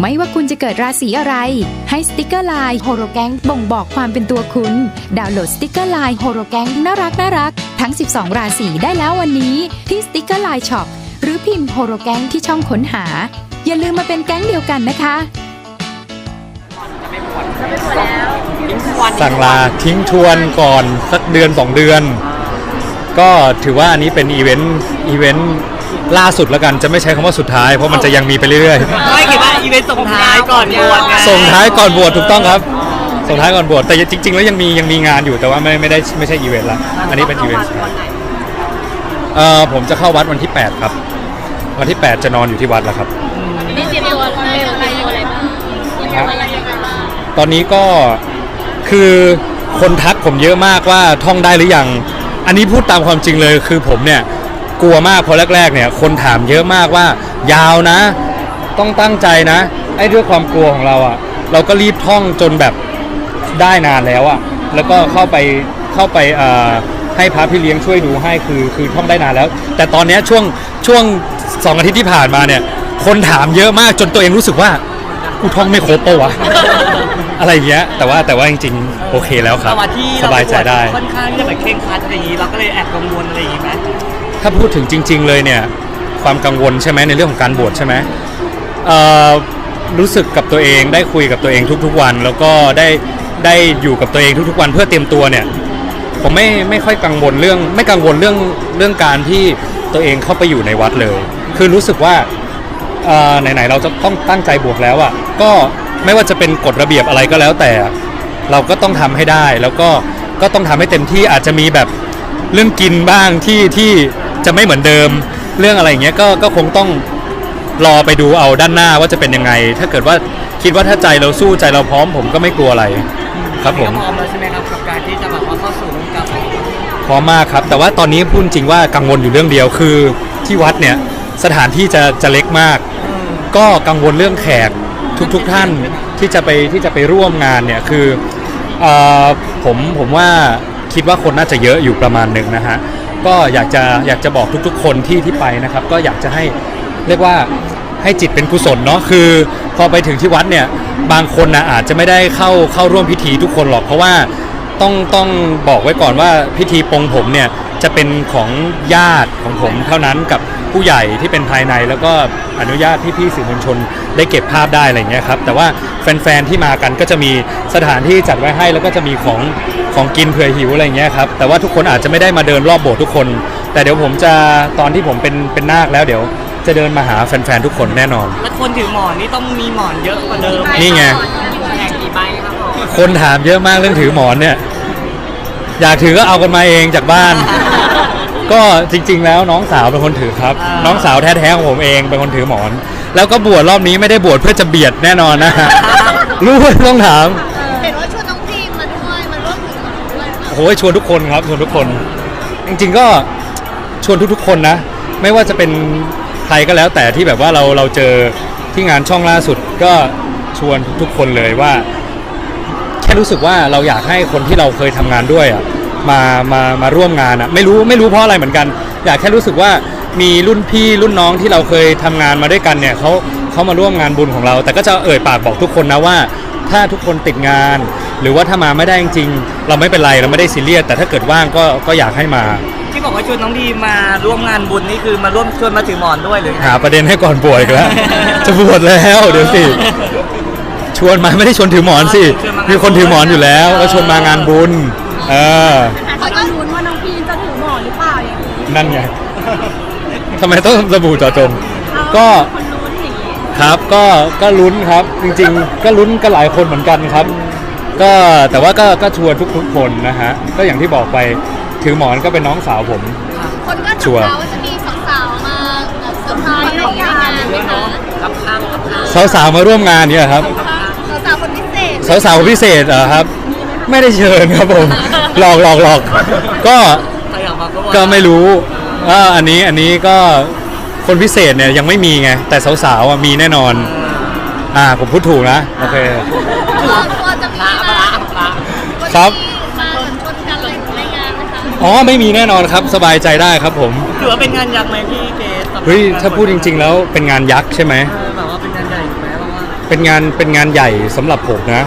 ไม่ว่าคุณจะเกิดราศีอะไร ให้สติกเกอร์ไลน์โฮโรแกงบ่งบอกความเป็นตัวคุณ ดาวน์โหลดสติกเกอร์ไลน์โฮโรแกงน่ารักน่ารักทั้ง 12 ราศีได้แล้ววันนี้ ที่สติกเกอร์ไลน์ช็อปหรือพิมพ์โฮโรแกงที่ช่องค้นหา อย่าลืมมาเป็นแก๊งเดียวกันนะคะ สั่งลาทิ้งทวนก่อนสักเดือน 2 เดือน ก็ถือว่าอันนี้เป็นอีเวนต์อีเวนต์ ล่าสุดแล้วกันจะไม่ใช้คำว่าสุดท้าย เพราะมันจะยังมีไปเรื่อยไม่คิดว่าอีเวนต์ส่งท้ายก่อนบวชไงๆ ส่งท้ายก่อนบวชถูกต้องครับ ส่งท้ายก่อนบวชแต่จริง ๆ แล้วยังมียังมีงานอยู่แต่ว่าไม่ไม่ได้ไม่ใช่อีเวนต์ละอันนี้เป็นอีเวนต์เอ่อผมจะเข้าวัดวันที่ 8 ครับ วันที่ 8 จะนอนอยู่ที่วัดแล้วครับ นี่เตรียมตัวอะไรอะไรอะไรบ้างเตรียมตัวอะไรยังไงบ้างตอนนี้ก็คือคนทักผมเยอะมากว่าท่องได้หรือยัง อันนี้พูดตามความจริงเลยคือผมเนี่ย กลัวมากเพราะแรกๆเนี่ยคนถามเยอะมากว่ายาวนะ ต้องตั้งใจนะไอ้ด้วยความกลัวของเราอะ่ะ เราก็รีบท่องจนแบบได้นานแล้วอะ่ะแล้วก็เข้าไปเข้าไปเอ่อให้พระพี่เลี้ยงช่วยดูให้คือคือท่องได้นานแล้ว แต่ตอนเนี้ยช่วงช่วงสองอาทิตย์ที่ผ่านมาเนี่ย คนถามเยอะมากจนตัวเองรู้สึกว่ากูท่องไม่ครบปะวะอะไรอย่างเงี้ยแต่ว่าแต่ว่าจริงๆ โอเคแล้วครับแต่ว่าที่สบายใจได้ค่อนข้างที่จะแบบเคร่งครัดอะไรอย่างนี้เราก็เลยแอบกังวลอะไรอย่างนี้ไหม ถ้าพูดถึงจริง ๆ เลยเนี่ยความกังวลใช่ไหมในเรื่องของการบวชใช่ไหมรู้สึกกับตัวเองได้คุยกับตัวเองทุกๆวัน แล้วก็ได้ได้อยู่กับตัวเองทุกๆวันเพื่อเตรียมตัวเนี่ยผมไม่ไม่ค่อยกังวลเรื่องไม่กังวลเรื่องเรื่องการที่ตัวเองเข้าไปอยู่ในวัดเลย คือรู้สึกว่าไหนๆเราจะต้องตั้งใจบวชแล้วอะ่ะก็ไม่ว่าจะเป็นกฎระเบียบอะไรก็แล้วแต่เราก็ต้องทำให้ได้แล้วก็ก็ต้องทำให้เต็มที่อาจจะมีแบบเรื่องกินบ้างที่ที่ จะไม่เหมือนเดิมเรื่องอะไรอย่างเงี้ยก็ก็คงต้องรอไปดูเอาด้านหน้าว่าจะเป็นยังไง ถ้าเกิดว่าคิดว่าถ้าใจเราสู้ใจเราพร้อม ผมก็ไม่กลัวอะไร ครับผมก็พร้อมแล้วใช่ไหมครับกับการที่จะแบบว่าเข้าสู่วงการสงฆ์พร้อมมากครับ แต่ว่าตอนนี้พูดจริงว่ากังวลอยู่เรื่องเดียวคือที่วัดเนี่ยสถานที่จะจะเล็กมาก ก็กังวลเรื่องแขกทุกๆทท่านที่จะไปที่จะไปร่วมงานเนี่ยคือเออผมผมว่าคิดว่าคนน่าจะเยอะอยู่ประมาณหนึ่งนะฮะ ก็อยากจะอยากจะบอกทุกๆ คนที่ที่ไปนะครับ ก็อยากจะให้เรียกว่าให้จิตเป็นกุศลเนาะคือ พอไปถึงที่วัดเนี่ยบางคนนะอาจจะไม่ได้เข้าเข้าร่วมพิธีทุกคนหรอกเพราะว่าต้องต้องบอกไว้ก่อนว่าพิธีปลงผมเนี่ยจะเป็นของญาติของผมเท่านั้นกับ ผู้ใหญ่ที่เป็นภายใน แล้วก็อนุญาตพี่ๆสื่อมวลชนได้เก็บภาพได้อะไรอย่างเงี้ยครับแต่ว่าแฟนๆที่มากันก็จะมีสถานที่จัดไว้ให้แล้วก็จะมีของของกินเผื่อหิวอะไรอย่างเงี้ยครับแต่ว่าทุกคนอาจจะไม่ได้มาเดินรอบโบสถ์ทุกคน แต่เดี๋ยวผมจะตอนที่ผมเป็นเป็นนาคแล้วเดี๋ยวจะเดินมาหาแฟนๆทุกคนแน่นอน แล้วคนถือหมอนนี่ต้องมีหมอนเยอะกว่าเดิมนี่ไง แข่งกี่ใบครับผมคนถามเยอะมากเรื่องถือหมอนเนี่ย อยากถือก็เอากันมาเองจากบ้าน ก็จริง ๆ แล้วน้องสาวเป็นคนถือครับ น้องสาวแท้ๆของผมเองเป็นคนถือหมอน แล้วก็บวชรอบนี้ไม่ได้บวชเพื่อจะเบียดแน่นอนนะฮะรู้ว่าต้องถามเห็นว่าชวนน้องพีมมาด้วยมาร่วมถึงด้วยโอ้โหชวนทุกคนครับชวนทุกคน จริง ๆก็ชวนทุกๆคนนะ ไม่ว่าจะเป็นใครก็แล้วแต่ที่แบบว่าเราเราเจอที่งานช่องล่าสุดก็ชวนทุกๆคนเลยว่า แค่รู้สึกว่าเราอยากให้คนที่เราเคยทำงานด้วยอะ มามามาร่วมงานอะไม่รู้ไม่รู้เพราะอะไรเหมือนกัน อยากแค่รู้สึกว่ามีรุ่นพี่รุ่นน้องที่เราเคยทำงานมาด้วยกันเนี่ยเขาเขามาร่วมงานบุญของเรา แต่ก็จะเอ่ยปากบอกทุกคนนะว่า ถ้าทุกคนติดงาน หรือว่าถ้ามาไม่ได้จริงๆเราไม่เป็นไรเราไม่ได้ซีเรียสแต่ถ้าเกิดว่างก็ก็อยากให้มา ที่บอกว่าชวนน้องดีมาร่วมงานบุญนี่คือมาร่วมชวนมาถือหมอนด้วยหรือไง หาประเด็นให้ก่อนบวชอีกแล้ว จะบวชแล้วเดี๋ยวสิชวนมาไม่ได้ชวนถือหมอนสิ มีคนถือหมอนอยู่แล้ว แล้วชวนมางานบุญ เออ เขาก็ลุ้นว่าน้องพีมจะถือหมอนหรือเปล่าอย่างนี้นั่นไงทำไมต้องระบุเจาะจงก็ คนลุ้นอย่างนี้ครับก็ก็ลุ้นครับจริงๆ ก็ลุ้นก็หลายคนเหมือนกันครับ ก็แต่ว่าก็ก็ชวนทุกๆคนนะฮะก็อย่างที่บอกไปถือหมอนก็เป็นน้องสาวผม คนก็ชัจับวร์ตาว่าจะมีสาวๆมาแบบเซอร์ไพรส์ในงานไหมคะรับข้าวรับข้าวสาวๆมาร่วมงานเนี่ยครับ สาวๆคนพิเศษ สาวๆพิเศษเหรอครับ ไม่ได้เชิญครับผมหลอกหลอกหลอกก็ใครอยากมาก็ว่าก็ไม่รู้อ่าอันนี้อันนี้ก็คนพิเศษเนี่ยยังไม่มีไง แต่สาวๆอะมีแน่นอน อ่าผมพูดถูกนะโอเคกลัวกลัวจะมีพระมาพระพระครับมาเหมือนชนกันเลยในงานนะคะอ๋อไม่มีแน่นอนครับสบายใจได้ครับผมถือว่าเป็นงานยักษ์ไหมพี่เกสเฮ้ยถ้าพูดจริง ๆ แล้วเป็นงานยักษ์ใช่ไหม ๆแบบว่าเป็นงานใหญ่ถูกไหมเพราะว่าเป็นงานเป็นงานใหญ่สำหรับผมนะ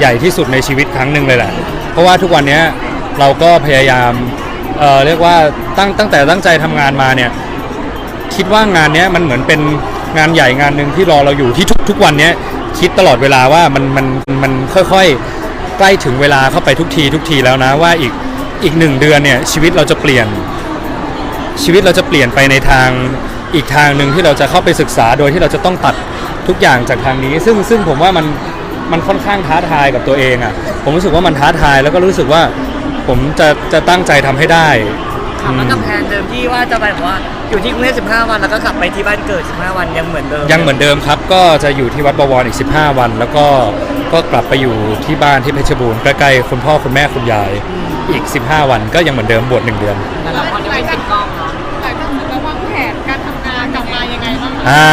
ใหญ่ที่สุดในชีวิตครั้งหนึ่งเลยแหละ เพราะว่าทุกวันนี้เราก็พยายามเเรียกว่าตั้งตั้งแต่ตั้งใจทำงานมาเนี่ยคิดว่างานนี้มันเหมือนเป็นงานใหญ่งานหนึ่งที่รอเราอยู่ที่ทุกทุกวันนี้คิดตลอดเวลาว่ามันมันมันค่อยๆใกล้ถึงเวลาเข้าไปทุกทีทุกทีแล้วนะว่าอีกอีกหนึ่งเดือนเนี่ยชีวิตเราจะเปลี่ยน ชีวิตเราจะเปลี่ยนไปในทางอีกทางหนึ่งที่เราจะเข้าไปศึกษาโดยที่เราจะต้องตัดทุกอย่างจากทางนี้ ซึ่งซึ่งผมว่ามัน มันค่อนข้างท้าทายกับตัวเองอะ่ะ ผมรู้สึกว่ามันท้าทายแล้วก็รู้สึกว่าผมจะจะตั้งใจทำให้ได้ถามว่ากับแผนเดิมที่ว่าจะไปแบบว่าอยู่ที่กรุงเทพ15 วันแล้วก็กลับไปที่บ้านเกิด 15 วันยังเหมือนเดิมยังเหมือนเดิมครับ ก็จะอยู่ที่วัดบวรอีก 15 วัน แล้วก็ก็กลับไปอยู่ที่บ้านที่เพชรบูรณ์ใกล้ๆคุณพ่อคุณแม่คุณยายอีก 15 วันก็ยังเหมือนเดิมบวชหนึ่งเดือน แต่ละคนจะเป็นสิบกล้องเนาะหลายคนเหมือนกับวางแผนการทำงานกลับมายังไงบ้างคะอ่า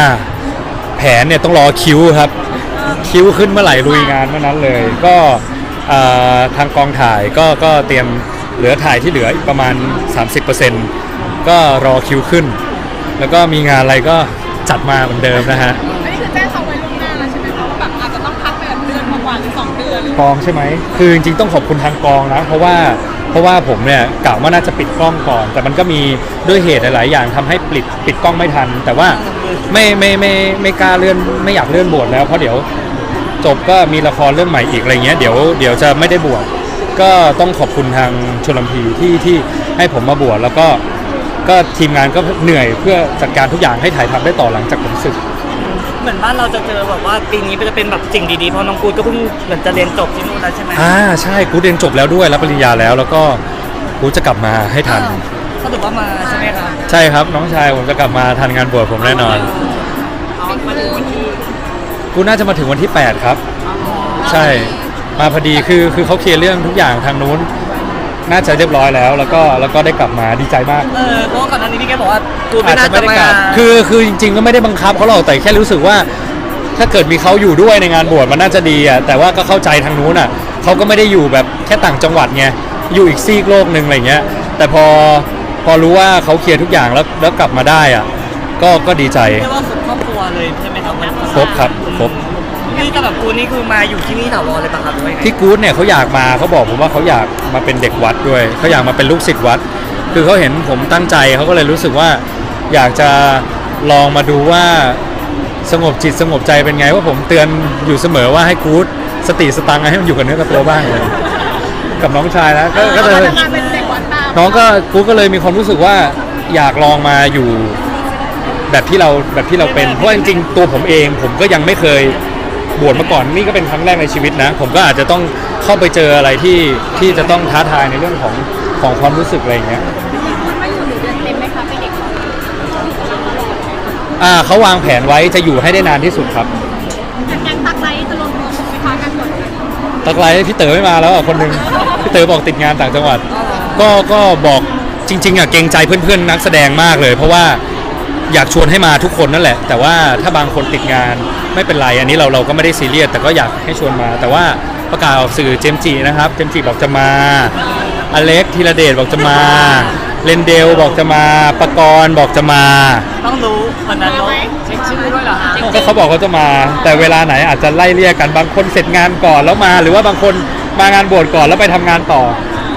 แผนเนี่ยต้องรอคิวครับ คิวขึ้นเมื่อไหร่ลุยงานเมื่อนั้นเลย ก็อ่าทางกองถ่ายก็ก็เตรียมเหลือถ่ายที่เหลืออีกประมาณ 30%ก็รอคิวขึ้น แล้วก็มีงานอะไรก็จัดมาเหมือนเดิมนะฮะ อันนี้คือแจ้งเขาไว้ล่วงหน้าแล้วใช่ไหมคะว่าแบบอาจจะต้องพักไปแบบเดือนกว่าๆหรือสองเดือนหรือกองใช่ไหม คือจริงๆต้องขอบคุณทางกองนะ เพราะว่า เพราะว่าผมเนี่ยกะว่าน่าจะปิดกล้องก่อน แต่มันก็มีด้วยเหตุหลายๆอย่างทำให้ปิดปิดกล้องไม่ทัน แต่ว่าไม่ไม่ไม่ไม่กล้าเลื่อนไม่อยากเลื่อนบวชแล้วเพราะเดี๋ยวจบก็มีละครเรื่องใหม่อีกอะไรเงี้ยเดี๋ยวเดี๋ยวจะไม่ได้บวชก็ต้องขอบคุณทางชลพีที่ที่ให้ผมมาบวชแล้วก็ก็ทีมงานก็เหนื่อยเพื่อจัดการทุกอย่างให้ถ่ายทำได้ต่อหลังจากผมศึก เหมือนบ้านเราจะเจอแบบว่าปีนี้จะเป็นแบบสิ่งดีๆเพราะน้องกูดก็เพิ่งเหมือนจะเรียนจบที่นู่นแล้วใช่ไหมอ่าใช่กูเรียนจบแล้วด้วยรับปริญญาแล้ว แล้วก็กูจะกลับมาให้ทัน สรุปว่ามาใช่ไหมครับใช่ครับน้องชายผมจะกลับมาทันงานบวชผมแน่นอนเอามาถึงวันที่กูน่าจะมาถึงวันที่ 8 ครับ ใช่มาพอดีคือคือเขาเคลียร์เรื่องทุกอย่างทางนู้น น่าจะเรียบร้อยแล้ว แล้วก็แล้วก็ได้กลับมาดีใจมาก เออเพราะว่าก่อนหน้านี้พี่แกบอกว่ากูดอาไม่จน่าจะจะไม่ได้มากลับ คือคือจริงๆก็ไม่ได้บังคับเขาหรอกแต่แค่รู้สึกว่า ถ้าเกิดมีเขาอยู่ด้วยในงานบวชมันน่าจะดีอะแต่ว่าก็เข้าใจทางนู้นอะเขาก็ไม่ได้อยู่แบบแค่ต่างจังหวัดไงอยู่อีกซีกโลกหนึ่งอะไรเงี้ย แต่พอพอรู้ว่าเขาเคลียร์ทุกอย่างแล้วแล้วกลับมาได้อะก็ก็ดีใจ เรียกว่าครบครอบครัวเลยใช่ไหมครับครบครับครบ นี่กับแบบกูนี่คือมาอยู่ที่นี่ถาวรเลยป่ะครับหรือว่ายังไงที่กู๊ดเนี่ยเขาอยากมาเขาบอกผมว่าเขาอยากมาเป็นเด็กวัดด้วยเขาอยากมาเป็นลูกศิษย์วัด คือเขาเห็นผมตั้งใจเขาก็เลยรู้สึกว่าอยากจะลองมาดูว่าสงบจิตสงบใจเป็นไงว่าผมเตือนอยู่เสมอว่าให้กู๊ดสติสตังค์ให้มันอยู่กับเนื้อกับตัวบ้างเลยกับน้องชายนะก็ก็เลย มาเป็นเด็กวัดตามน้องก็กู๊ดก็เลยมีความรู้สึกว่าอยากลองมาอยู่แบบที่เราแบบที่เราเป็น เพราะจริงๆตัวผมเองผมก็ยังไม่เคย บวชมาก่อนนี่ก็เป็นครั้งแรกในชีวิตนะ ผมก็อาจจะต้องเข้าไปเจออะไรที่ที่จะต้องท้าทายในเรื่องของของความรู้สึกอะไรอย่างเงี้ยคุณมาอยู่หนึ่งเดือนเต็มไหมคะเป็นเด็กวัดอ่าเขาวางแผนไว้จะอยู่ให้ได้นานที่สุดครับทางการตักไลท์จะลงตัวไหมคะการกดตักไลน์พี่เต๋อไม่มาแล้วอะคนหนึ่งพี่เต๋อบอกติดงานต่างจังหวัด ก็ก็บอกจริงๆอะเกรงใจเพื่อนๆนักแสดงมากเลย เพราะว่า อยากชวนให้มาทุกคนนั่นแหละ แต่ว่าถ้าบางคนติดงานไม่เป็นไรอันนี้เราเราก็ไม่ได้ซีเรียสแต่ก็อยากให้ชวนมา แต่ว่าประกาศออกสื่อเจมส์จีนะครับเจมส์จีบอกจะมาอเล็กธีรเดชบอกจะมาเลนเดลบอกจะมาปกรณ์บอกจะมา ต้องรู้วันนั้นเนอะเช็คชื่อด้วยเหรอฮะก็เขาบอกเขาจะมา แต่เวลาไหนอาจจะไล่เรียกกันบางคนเสร็จงานก่อนแล้วมา หรือว่าบางคนมางานบวชก่อนแล้วไปทำงานต่อ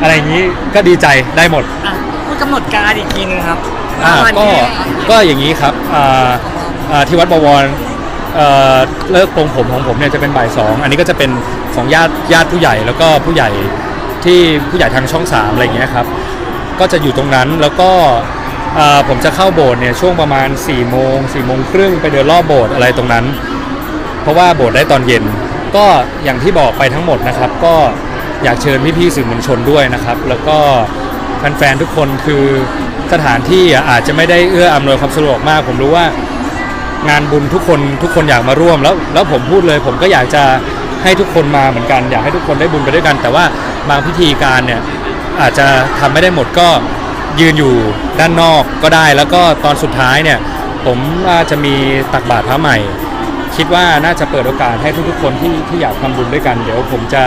อะไรอย่างนี้ก็ดีใจได้หมดอะพูดกำหนดการอีกทีนึงครับ อ่าวันก็ที่ก็อย่างนี้ครับอ่าอ่าที่วัดบวรเอ่อเลิกปรงผมของผมเนี่ยจะเป็นบ่ายสองอันนี้ก็จะเป็นของญาติญาติผู้ใหญ่แล้วก็ผู้ใหญ่ที่ผู้ใหญ่ทางช่องสามอะไรอย่างเงี้ยครับก็จะอยู่ตรงนั้นแล้วก็อ่าผมจะเข้าโบสถ์เนี่ยช่วงประมาณ4ี่โมงสี่โมงครึ่งไปเดินรอบโบสถ์อะไรตรงนั้น เพราะว่าโบสถ์ได้ตอนเย็น ก็อย่างที่บอกไปทั้งหมดนะครับ ก็อยากเชิญพี่ๆสื่อมวลชนด้วยนะครับ แล้วก็ แฟนๆทุกคนคือสถานที่อาจจะไม่ได้เอื้ออำนวยความสะดวกมาก ผมรู้ว่างานบุญทุกคนทุกคนอยากมาร่วมแล้วแล้วผมพูดเลย ผมก็อยากจะให้ทุกคนมาเหมือนกัน อยากให้ทุกคนได้บุญไปด้วยกัน แต่ว่าบางพิธีการเนี่ยอาจจะทำไม่ได้หมดก็ยืนอยู่ด้านนอกก็ได้ แล้วก็ตอนสุดท้ายเนี่ยผมว่าจะมีตักบาตรพระใหม่ คิดว่าน่าจะเปิดโอกาสให้ทุกๆคนที่ที่อยากทำบุญด้วยกัน เดี๋ยวผมจะ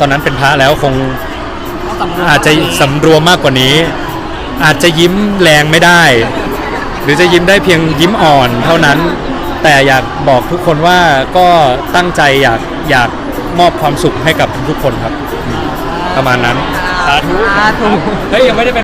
ตอนนั้นเป็นพระแล้วคง สำรวมอาจจะสำรวมมากกว่านี้ อาจจะยิ้มแรงไม่ได้ หรือจะยิ้มได้เพียงยิ้มอ่อนเท่านั้นแแต่อยากบอกทุกคนว่าก็ตั้งใจอยากอยากมอบความสุขให้กับทุกคนครับ ประมาณนั้น สาธุ สาธุ เฮ้ยยังไม่ได้เป็น